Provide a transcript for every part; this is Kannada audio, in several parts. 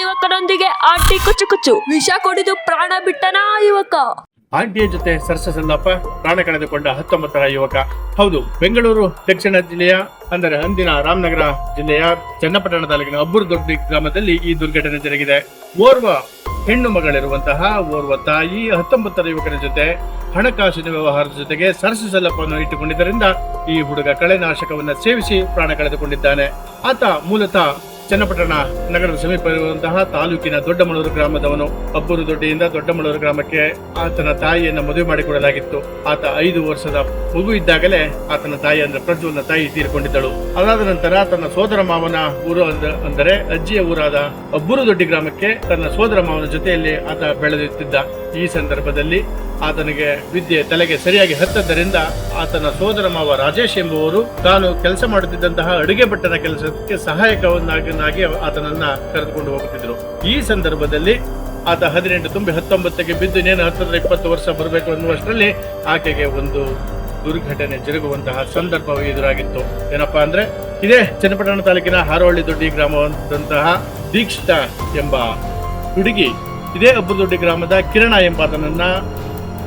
ಯುವಕನೊಂದಿಗೆ ಆಂಟಿ ಕುಚು ಕುಚು ವಿಷ ಕೊಡಿದು ಪ್ರಾಣ ಬಿಟ್ಟನ ಯುವಕ? ಆಂಟಿಯ ಜೊತೆ ಸರ್ಸ ಪ್ರಾಣ ಕಳೆದುಕೊಂಡ ಹತ್ತೊಂಬತ್ತರ ಯುವಕ. ಹೌದು, ಬೆಂಗಳೂರು, ದಕ್ಷಿಣ ಜಿಲ್ಲೆಯ, ಅಂದರೆ ಅಂದಿನ ರಾಮನಗರ ಜಿಲ್ಲೆಯ ಚನ್ನಪಟ್ಟಣ ತಾಲೂಕಿನ ಅಬ್ಬೂರು ದೊಡ್ಡ ಗ್ರಾಮದಲ್ಲಿ ಈ ದುರ್ಘಟನೆ ಜರುಗಿದೆ. ಓರ್ವ ಹೆಣ್ಣು ಮಗಳಿರುವಂತಹ ಓರ್ವ ತಾಯಿ ಹತ್ತೊಂಬತ್ತರ ಯುವಕರ ಜೊತೆ ಹಣಕಾಸಿನ ವ್ಯವಹಾರದ ಜೊತೆಗೆ ಸರಸು ಸಲ್ಲಪವನ್ನು ಇಟ್ಟುಕೊಂಡಿದ್ದರಿಂದ ಈ ಹುಡುಗ ಕಳೆನಾಶಕವನ್ನು ಸೇವಿಸಿ ಪ್ರಾಣ ಕಳೆದುಕೊಂಡಿದ್ದಾನೆ. ಆತ ಮೂಲತಃ ಚನ್ನಪಟ್ಟಣ ನಗರದ ಸಮೀಪ ಇರುವಂತಹ ತಾಲೂಕಿನ ದೊಡ್ಡಮಳೂರು ಗ್ರಾಮದವನು ಅಬ್ಬೂರು ದೊಡ್ಡಿಯಿಂದ ದೊಡ್ಡಮಳೂರು ಗ್ರಾಮಕ್ಕೆ ಆತನ ತಾಯಿಯನ್ನು ಮದುವೆ ಮಾಡಿಕೊಡಲಾಗಿತ್ತು. ಆತ ಐದು ವರ್ಷದ ಮಗು ಇದ್ದಾಗಲೇ ಆತನ ತಾಯಿ ಅಂದ್ರೆ ಪ್ರಜ್ವಲ್ನ ತಾಯಿ ತೀರಿಕೊಂಡಿದ್ದಳು. ಅದಾದ ನಂತರ ತನ್ನ ಸೋದರ ಮಾವನ ಊರು ಅಂದ- ಅಂದರೆ ಅಜ್ಜಿಯ ಊರಾದ ಅಬ್ಬೂರು ದೊಡ್ಡಿ ಗ್ರಾಮಕ್ಕೆ ತನ್ನ ಸೋದರ ಮಾವನ ಜೊತೆಯಲ್ಲಿ ಆತ ಬೆಳೆದಿತ್ತಿದ್ದ. ಈ ಸಂದರ್ಭದಲ್ಲಿ ಆತನಿಗೆ ವಿದ್ಯೆ ತಲೆಗೆ ಸರಿಯಾಗಿ ಹತ್ತದ್ದರಿಂದ ಆತನ ಸೋದರ ಮಾವ ರಾಜೇಶ್ ಎಂಬುವರು ತಾನು ಕೆಲಸ ಮಾಡುತ್ತಿದ್ದಂತಹ ಅಡುಗೆ ಭಟ್ಟನ ಕೆಲಸಕ್ಕೆ ಸಹಾಯಕವನ್ನಾಗಿ ಆತನನ್ನ ಕರೆದುಕೊಂಡು ಹೋಗುತ್ತಿದ್ದರು. ಈ ಸಂದರ್ಭದಲ್ಲಿ ಆತ ಹದಿನೆಂಟು ತುಂಬಿ ಹತ್ತೊಂಬತ್ತಕ್ಕೆ ಬಿದ್ದು ಇನ್ನೇನು ಹತ್ತಿರ ಇಪ್ಪತ್ತು ವರ್ಷ ಬರಬೇಕು ಅನ್ನುವಷ್ಟರಲ್ಲಿ ಆಕೆಗೆ ಒಂದು ದುರ್ಘಟನೆ ಜರುಗುವಂತಹ ಸಂದರ್ಭ ಎದುರಾಗಿತ್ತು. ಏನಪ್ಪಾ ಅಂದ್ರೆ, ಇದೇ ಚನ್ನಪಟ್ಟಣ ತಾಲೂಕಿನ ಹಾರೋಳ್ಳಿ ದೊಡ್ಡಿ ಗ್ರಾಮದಂತಹ ದೀಕ್ಷಿತ ಎಂಬ ಹುಡುಗಿ, ಇದೇ ಅಬ್ಬುದೊಡ್ಡಿ ಗ್ರಾಮದ ಕಿರಣ ಎಂಬಾತನನ್ನ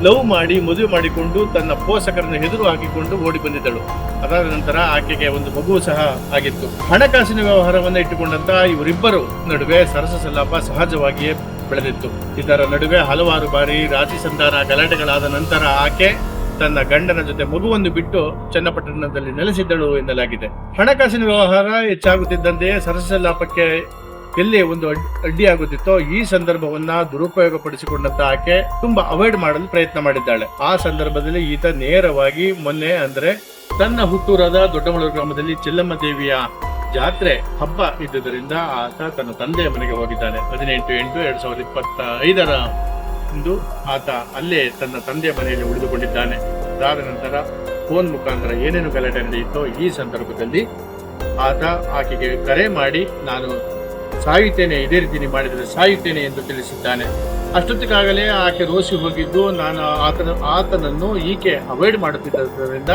ಲವ್ ಮಾಡಿ, ಮದುವೆ ಮಾಡಿಕೊಂಡು ತನ್ನ ಪೋಷಕರನ್ನು ಎದುರು ಹಾಕಿಕೊಂಡು ಓಡಿ ಬಂದಿದ್ದಳು. ಅದಾದ ನಂತರ ಆಕೆಗೆ ಒಂದು ಮಗು ಸಹ ಆಗಿತ್ತು. ಹಣಕಾಸಿನ ವ್ಯವಹಾರವನ್ನು ಇಟ್ಟುಕೊಂಡಂತ ಇವರಿಬ್ಬರು ನಡುವೆ ಸರಸ ಸಲ್ಲಾಪ ಸಹಜವಾಗಿಯೇ ಬೆಳೆದಿತ್ತು. ಇದರ ನಡುವೆ ಹಲವಾರು ಬಾರಿ ರಾಜಿ ಸಂಧಾನ ಗಲಾಟೆಗಳಾದ ನಂತರ ಆಕೆ ತನ್ನ ಗಂಡನ ಜೊತೆ ಮಗುವನ್ನು ಬಿಟ್ಟು ಚನ್ನಪಟ್ಟಣದಲ್ಲಿ ನೆಲೆಸಿದ್ದಳು ಎನ್ನಲಾಗಿದೆ. ಹಣಕಾಸಿನ ವ್ಯವಹಾರ ಹೆಚ್ಚಾಗುತ್ತಿದ್ದಂತೆಯೇ ಸರಸ ಸಲ್ಲಾಪಕ್ಕೆ ಎಲ್ಲಿ ಒಂದು ಅಡ್- ಅಡ್ಡಿಯಾಗುತ್ತಿತ್ತೋ ಈ ಸಂದರ್ಭವನ್ನ ದುರುಪಯೋಗ ಪಡಿಸಿಕೊಂಡಂತ ಆಕೆ ತುಂಬಾ ಅವಾಯ್ಡ್ ಮಾಡಲು ಪ್ರಯತ್ನ ಮಾಡಿದ್ದಾಳೆ. ಆ ಸಂದರ್ಭದಲ್ಲಿ ಈತ ನೇರವಾಗಿ ಮೊನ್ನೆ ಅಂದ್ರೆ ತನ್ನ ಹುಟ್ಟೂರಾದ ದೊಡ್ಡಮಳೂರು ಗ್ರಾಮದಲ್ಲಿ ಚೆಲ್ಲಮ್ಮ ದೇವಿಯ ಜಾತ್ರೆ ಹಬ್ಬ ಇದ್ದುದರಿಂದ ಆತ ತನ್ನ ತಂದೆಯ ಮನೆಗೆ ಹೋಗಿದ್ದಾನೆ. ಹದಿನೆಂಟು ಎಂಟು ಎರಡ್ ಸಾವಿರದ ಇಪ್ಪತ್ತ ಐದರ ಇಂದು ಆತ ಅಲ್ಲೇ ತನ್ನ ತಂದೆಯ ಮನೆಯಲ್ಲಿ ಉಳಿದುಕೊಂಡಿದ್ದಾನೆ. ಅದಾದ ನಂತರ ಫೋನ್ ಮುಖಾಂತರ ಏನೇನು ಗಲಾಟೆ ನಡೆಯಿತೋ ಈ ಸಂದರ್ಭದಲ್ಲಿ ಆತ ಆಕೆಗೆ ಕರೆ ಮಾಡಿ, ನಾನು ಸಾಯುತ್ತೇನೆ, ಇದೇ ರೀತಿ ನೀವು ಮಾಡಿದರೆ ಸಾಯುತ್ತೇನೆ ಎಂದು ತಿಳಿಸಿದ್ದಾನೆ. ಅಷ್ಟೊತ್ತಿಗಾಗಲೇ ಆಕೆ ರೋಸಿ ಹೋಗಿದ್ದು, ನಾನು ಆತನ, ಆತನನ್ನು ಈಕೆ ಅವಾಯ್ಡ್ ಮಾಡುತ್ತಿದ್ದರಿಂದ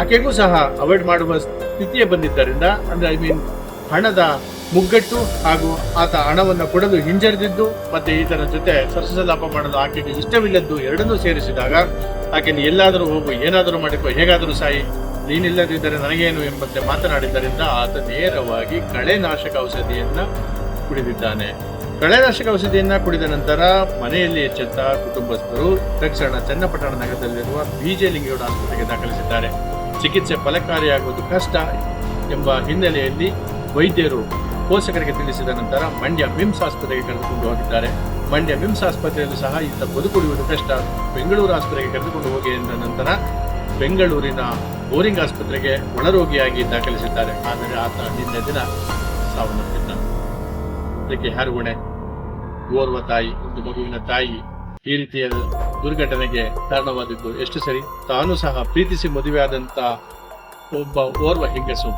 ಆಕೆಗೂ ಸಹ ಅವಾಯ್ಡ್ ಮಾಡುವ ಸ್ಥಿತಿಯೇ ಬಂದಿದ್ದರಿಂದ, ಅಂದ್ರೆ ಐ ಮೀನ್ ಹಣದ ಮುಗ್ಗಟ್ಟು ಹಾಗೂ ಆತ ಹಣವನ್ನು ಕೊಡಲು ಹಿಂಜರಿದಿದ್ದು, ಮತ್ತೆ ಈತನ ಜೊತೆ ಸರಸಲಾಪ ಮಾಡಲು ಆಕೆಗೆ ಇಷ್ಟವಿಲ್ಲದ್ದು ಎರಡನ್ನೂ ಸೇರಿಸಿದಾಗ ಆಕೆಯನ್ನು ಎಲ್ಲಾದರೂ ಹೋಗು, ಏನಾದರೂ ಮಾಡಿಕೊ, ಹೇಗಾದರೂ ಸಾಯಿ ನೀನಿಲ್ಲದಿದ್ದರೆ ನನಗೇನು ಎಂಬಂತೆ ಮಾತನಾಡಿದ್ದರಿಂದ ಆತ ನೇರವಾಗಿ ಕಳೆನಾಶಕ ಔಷಧಿಯನ್ನು ಕುಡಿದಿದ್ದಾನೆ. ಕಳೆನಾಶಕ ಔಷಧಿಯನ್ನು ಕುಡಿದ ನಂತರ ಮನೆಯಲ್ಲಿ ಎಚ್ಚೆತ್ತ ಕುಟುಂಬಸ್ಥರು ತಕ್ಷಣ ಚನ್ನಪಟ್ಟಣ ನಗರದಲ್ಲಿರುವ ಬಿಜೆ ಲಿಂಗೇಗೌಡ ಆಸ್ಪತ್ರೆಗೆ ದಾಖಲಿಸಿದ್ದಾರೆ. ಚಿಕಿತ್ಸೆ ಫಲಕಾರಿಯಾಗುವುದು ಕಷ್ಟ ಎಂಬ ಹಿನ್ನೆಲೆಯಲ್ಲಿ ವೈದ್ಯರು ಪೋಷಕರಿಗೆ ತಿಳಿಸಿದ ನಂತರ ಮಂಡ್ಯ ಮಿಮ್ಸ್ ಆಸ್ಪತ್ರೆಗೆ ಕರೆದುಕೊಂಡು ಹೋಗಿದ್ದಾರೆ. ಮಂಡ್ಯ ಮಿಮ್ಸ್ ಆಸ್ಪತ್ರೆಯಲ್ಲೂ ಸಹ ಇಂಥ ಬದುಕುಳಿಯುವುದು ಕಷ್ಟ. ಬೆಂಗಳೂರು ಆಸ್ಪತ್ರೆಗೆ ಕರೆದುಕೊಂಡು ಹೋಗಿ ಎಂದ ನಂತರ ಬೆಂಗಳೂರಿನ ಬೋರಿಂಗ್ ಆಸ್ಪತ್ರೆಗೆ ಒಳರೋಗಿಯಾಗಿ ದಾಖಲಿಸಿದ್ದಾರೆ. ಆದರೆ ಆತ ನಿನ್ನೆ ದಿನ ಸಾವನ್ನಪ್ಪಿದ್ದ. ಇದಕ್ಕೆ ಯಾರು ಹೊಣೆ ಓರ್ವ ತಾಯಿ, ಒಂದು ಮಗುವಿನ ತಾಯಿ. ಈ ರೀತಿಯ ದುರ್ಘಟನೆಗೆ ಕಾರಣವಾದದ್ದು ಎಷ್ಟು ಸರಿ? ತಾನು ಸಹ ಪ್ರೀತಿಸಿ ಮದುವೆಯಾದಂತ ಒಬ್ಬ ಓರ್ವ ಹೆಂಗಸು.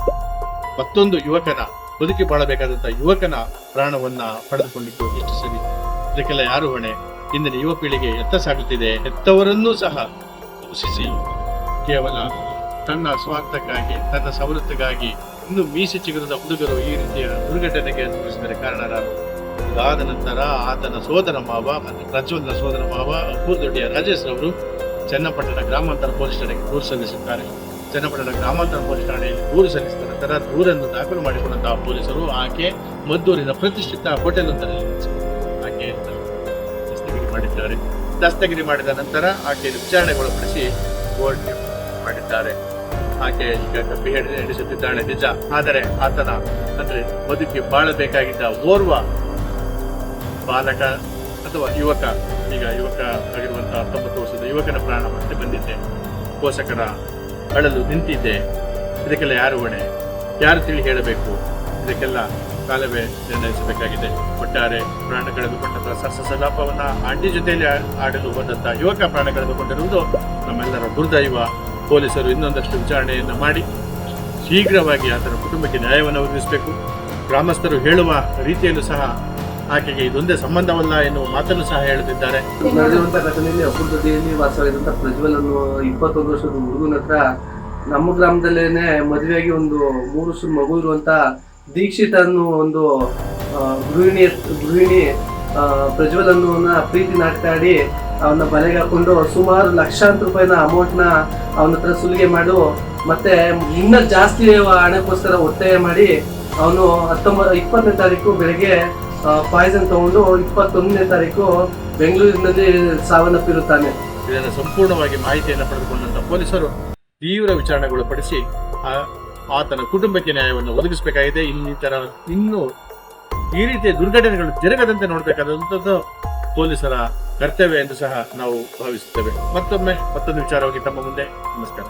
ಮತ್ತೊಂದು ಯುವಕನ, ಬದುಕಿ ಬಾಳಬೇಕಾದಂತ ಯುವಕನ ಪ್ರಾಣವನ್ನ ಪಡೆದುಕೊಂಡಿದ್ದು ಎಷ್ಟು ಸರಿ? ಇದಕ್ಕೆಲ್ಲ ಯಾರು ಹೊಣೆ? ಇಂದಿನ ಯುವ ಪೀಳಿಗೆ ಎತ್ತ ಸಾಗುತ್ತಿದೆ. ಹೆತ್ತವರನ್ನೂ ಸಹ ದೂಷಿಸಿ ಕೇವಲ ತನ್ನ ಸ್ವಾರ್ಥಕ್ಕಾಗಿ, ತನ್ನ ಸವಲತ್ತಿಗಾಗಿ ಇನ್ನು ಮೀಸೆ ಚಿಗುರದ ಹುಡುಗರು ಈ ರೀತಿಯ ದುರ್ಘಟನೆಗೆ ಅನುಭವಿಸಿದರೆ ಕಾರಣರಾದರು ಇದಾದ ನಂತರ ಆತನ ಸೋದರ ಮಾವ ಮತ್ತು ಪ್ರಜ್ವಲ್ನ ಸೋದರ ಮಾವ ಅಪ್ಪೂರ್ದೊಡ್ಡಿಯ ರಾಜೇಶ್ ಅವರು ಚನ್ನಪಟ್ಟಣ ಗ್ರಾಮಾಂತರ ಪೊಲೀಸ್ ಠಾಣೆಗೆ ದೂರು ಸಲ್ಲಿಸುತ್ತಾರೆ. ಚನ್ನಪಟ್ಟಣ ಗ್ರಾಮಾಂತರ ಪೊಲೀಸ್ ಠಾಣೆಯಲ್ಲಿ ದೂರು ಸಲ್ಲಿಸಿದ ನಂತರ ದೂರನ್ನು ದಾಖಲು ಮಾಡಿಕೊಂಡಂತಹ ಪೊಲೀಸರು ಆಕೆ ಮದ್ದೂರಿನ ಪ್ರತಿಷ್ಠಿತ ಹೋಟೆಲ್ ಒಂದರಲ್ಲಿ ಆಕೆ ದಸ್ತಗಿರಿ ಮಾಡಿದ್ದಾರೆ. ದಸ್ತಗಿರಿ ಮಾಡಿದ ನಂತರ ಆಕೆಯನ್ನು ವಿಚಾರಣೆಗೊಳಪಡಿಸಿ ಕೋರ್ಟ್ ಮಾಡಿದ್ದಾರೆ. ಆಕೆ ಈಗ ಕಪ್ಪಿ ಹಿಡಿದು ನಡೆಸುತ್ತಿದ್ದಾಳೆ ನಿಜ. ಆದರೆ ಆತನ, ಅಂದ್ರೆ ಬದುಕಿ ಬಾಳಬೇಕಾಗಿದ್ದ ಓರ್ವ ಬಾಲಕ ಅಥವಾ ಯುವಕ, ಈಗ ಯುವಕ ಆಗಿರುವಂತಹ ಹತ್ತೊಂಬತ್ತು ವರ್ಷದ ಯುವಕನ ಪ್ರಾಣ ಮತ್ತೆ ಬಂದಿದೆ ಪೋಷಕರ ಅಳಲು ನಿಂತಿದ್ದೆ. ಇದಕ್ಕೆಲ್ಲ ಯಾರು ಹೊಣೆ? ಯಾರು ತಿಳಿ ಹೇಳಬೇಕು? ಇದಕ್ಕೆಲ್ಲ ಕಾಲವೇ ನಿರ್ಣಯಿಸಬೇಕಾಗಿದೆ. ಒಟ್ಟಾರೆ ಪ್ರಾಣ ಕಳೆದುಕೊಂಡಂತಹ ಸಸಲಾಪವನ್ನ ಸಲಾಪವನ್ನ ಆಂಟಿ ಜೊತೆಯಲ್ಲಿ ಆಡಲು ಬಂದಂತಹ ಯುವಕ ಪ್ರಾಣ ಕಳೆದುಕೊಂಡಿರುವುದು ನಮ್ಮೆಲ್ಲರ ದುರ್ದೈವ ಪೊಲೀಸರು ಇನ್ನೊಂದಷ್ಟು ವಿಚಾರಣೆಯನ್ನು ಮಾಡಿ ಶೀಘ್ರವಾಗಿ ಆತನ ಕುಟುಂಬಕ್ಕೆ ನ್ಯಾಯವನ್ನು ಒದಗಿಸಬೇಕು. ಗ್ರಾಮಸ್ಥರು ಹೇಳುವ ರೀತಿಯಲ್ಲೂ ಸಹ ಆಕೆಗೆ ಇದೊಂದೇ ಸಂಬಂಧವಲ್ಲ ಎನ್ನುವ ಮಾತನ್ನು ಸಹ ಹೇಳುತ್ತಿದ್ದಾರೆ. ನಡೆದಿರುವಂತ ಘಟನೆಯಲ್ಲಿ ಅಪುರದೊಡ್ಡಿಯಲ್ಲಿ ವಾಸವಾಗಿರುವಂತಹ ಪ್ರಜ್ವಲ್ ಅನ್ನುವ ಇಪ್ಪತ್ತೊಂದು ವರ್ಷದ ಹುಡುಗನ ಹತ್ರ ನಮ್ಮ ಗ್ರಾಮದಲ್ಲೇನೆ ಮದುವೆಯಾಗಿ ಒಂದು ಮೂರು ವರ್ಷದ ಮಗು ಇರುವಂತ ದೀಕ್ಷಿತ ಅನ್ನೋ ಒಂದು ಗೃಹಿಣಿ ಗೃಹಿಣಿ ಪ್ರಜ್ವಲ್ ಅನ್ನೋನ ಪ್ರೀತಿ ನಾಟಕ ಆಡಿ ಅವನ ಬಲೆಗೆ ಹಾಕೊಂಡು ಸುಮಾರು ಲಕ್ಷಾಂತರ ರೂಪಾಯಿನ ಅಮೌಂಟ್ನ ಅವನ ಹತ್ರ ಸುಲಿಗೆ ಮಾಡು. ಮತ್ತೆ ಇನ್ನ ಜಾಸ್ತಿ ಹಣಕ್ಕೋಸ್ಕರ ಒತ್ತಾಯ ಮಾಡಿ ಅವನು ಹತ್ತೊಂಬತ್ತು ಇಪ್ಪತ್ತನೇ ತಾರೀಕು ಬೆಳಗ್ಗೆ ಪಾಯ್ಸನ್ ತಗೊಂಡು ಇಪ್ಪತ್ತೊಂದನೇ ತಾರೀಕು ಬೆಂಗಳೂರಿನಲ್ಲಿ ಸಾವನ್ನಪ್ಪಿರುತ್ತಾನೆ. ಇದರ ಸಂಪೂರ್ಣವಾಗಿ ಮಾಹಿತಿಯನ್ನು ಪಡೆದುಕೊಂಡಂತ ಪೊಲೀಸರು ತೀವ್ರ ವಿಚಾರಣೆಗಳು ಪಡಿಸಿ ಆತನ ಕುಟುಂಬಕ್ಕೆ ನ್ಯಾಯವನ್ನು ಒದಗಿಸಬೇಕಾಗಿದೆ. ಇನ್ನಿತರ, ಇನ್ನು ಈ ರೀತಿಯ ದುರ್ಘಟನೆಗಳು ಜರುಗದಂತೆ ನೋಡಬೇಕಾದಂಥದ್ದು ಪೊಲೀಸರ ಕರ್ತವ್ಯ ಎಂದು ಸಹ ನಾವು ಭಾವಿಸುತ್ತೇವೆ. ಮತ್ತೊಮ್ಮೆ ಮತ್ತೊಂದು ವಿಚಾರವಾಗಿ ತಮ್ಮ ಮುಂದೆ. ನಮಸ್ಕಾರ.